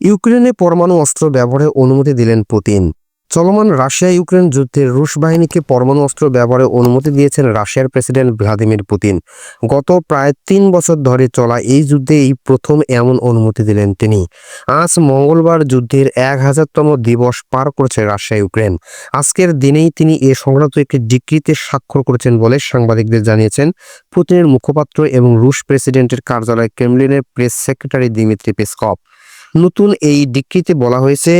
ইউক্রেনে পরমাণু অস্ত্র ব্যবহারের অনুমতি দিলেন পুতিন। চলমান রাশিয়া ইউক্রেন যুদ্ধে রুশ বাহিনীকে পরমাণু অস্ত্র ব্যবহারের অনুমতি দিয়েছেন রাশিয়ার প্রেসিডেন্ট ভ্লাদিমির পুতিন। গত প্রায় তিন বছর ধরে চলা এই যুদ্ধে এই প্রথম এমন অনুমতি দিলেন তিনি। আজ মঙ্গলবার যুদ্ধের এক হাজারতম দিবস পার করেছে রাশিয়া ইউক্রেন আজকের দিনেই তিনি এ সংক্রান্ত একটি ডিক্রিতে স্বাক্ষর করেছেন বলে সাংবাদিকদের জানিয়েছেন পুতিনের মুখপাত্র এবং রুশ প্রেসিডেন্টের কার্যালয় ক্রেমলিনের প্রেস সেক্রেটারি দিমিত্রি পেসকভ। নতুন এই ডিক্রিতে বলা হয়েছে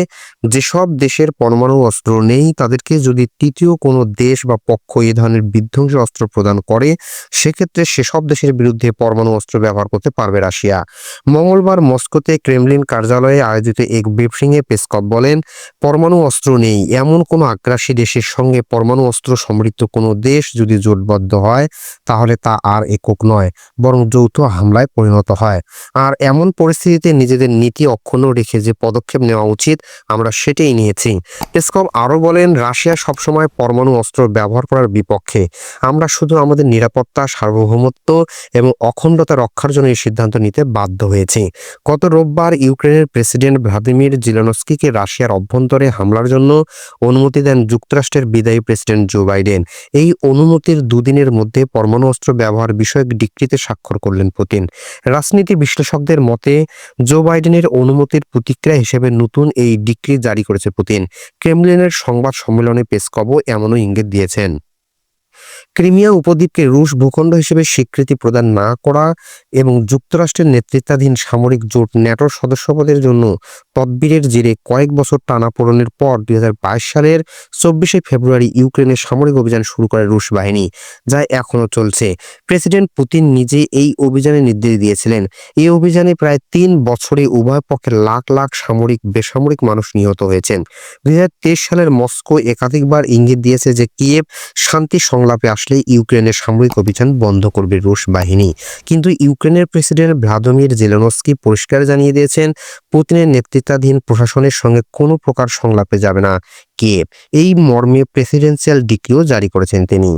যেসব দেশের পরমাণু অস্ত্র নেই। তাদেরকে যদি তৃতীয় কোনো দেশ বা পক্ষ এ ধরনের বিধ্বংসী অস্ত্র প্রদান করে, সেক্ষেত্রে সেসব দেশের বিরুদ্ধে পরমাণু অস্ত্র ব্যবহার করতে পারবে রাশিয়া। মঙ্গলবার মস্কোতে ক্রেমলিন কার্যালয়ে আয়োজিত এক ব্রিফিংয়ে পেসকপ বলেন, পরমাণু অস্ত্র নেই। এমন কোনো আগ্রাসী দেশের সঙ্গে পরমাণু অস্ত্র সমৃদ্ধ কোনো দেশ যদি জোটবদ্ধ হয়, তাহলে তা আর একক নয়, বরং যৌথ হামলায় পরিণত হয়। আর এমন পরিস্থিতিতে নিজেদের নীতি অক্ষুণ্ণ রেখে যে পদক্ষেপ নেওয়া উচিত, আমরা সেটাই নিয়েছি। পেসকভ আরও বলেন, রাশিয়া সবসময় পরমাণু অস্ত্র ব্যবহার করার বিপক্ষে। আমরা শুধু আমাদের নিরাপত্তা, সার্বভৌমত্ব এবং অখণ্ডতা রক্ষার জন্য এই সিদ্ধান্ত নিতে বাধ্য হয়েছি। গত রোববার ইউক্রেনের প্রেসিডেন্ট ভ্লাদিমির জিলেনস্কিকে রাশিয়ার অভ্যন্তরে হামলার জন্য অনুমতি দেন যুক্তরাষ্ট্রের বিদায়ী প্রেসিডেন্ট জো বাইডেন। এই অনুমতির দুদিনের মধ্যে পরমাণু অস্ত্র ব্যবহার বিষয়ক ডিক্রিতে স্বাক্ষর করলেন পুতিন। রাজনীতি বিশ্লেষকদের মতে, জো বাইডেনের অনুমতির প্রতিক্রিয়া হিসেবে নতুন এই ডিক্রি জারি করেছে পুতিন। ক্রেমলিনের সংবাদ সম্মেলনে পেসকবও এমনও ইঙ্গিত দিয়েছেন। ক্রিমিয়া উপদ্বীপকে রুশ ভূখণ্ড হিসেবে স্বীকৃতি প্রদান না করা এবং যুক্তরাষ্ট্রের নেতৃত্বাধীন সামরিক জোট ন্যাটোর সদস্যপদের জন্য তদবিরের জেরে কয়েক বছর টানাপোড়েনের পর দুই সালের চব্বিশে ফেব্রুয়ারি ইউক্রেনে সামরিক অভিযান শুরু করে রুশ বাহিনী, যা এখনও চলছে। প্রেসিডেন্ট পুতিন নিজে এই অভিযানে নির্দেশ দিয়েছিলেন। এই অভিযানে প্রায় তিন বছরে উভয় পক্ষের লাখ লাখ সামরিক, বেসামরিক মানুষ নিহত হয়েছেন। দুই হাজার তেইশ সালের মস্কো একাধিকবার ইঙ্গিত দিয়েছে যে কিয়েভ শান্তি সংলাপে আসলে ইউক্রেনের সামরিক অভিযান বন্ধ করবে রুশ বাহিনী। কিন্তু ইউক্রেনের প্রেসিডেন্ট ভ্লাদিমির জেলেনস্কি পরিষ্কার জানিয়ে দিয়েছেন, পুতিনের নেতৃত্বাধীন প্রশাসনের সঙ্গে কোনো প্রকার সংলাপে যাবে না। কে এই মর্মে প্রেসিডেন্সিয়াল ডিক্রিও জারি করেছেন তিনি।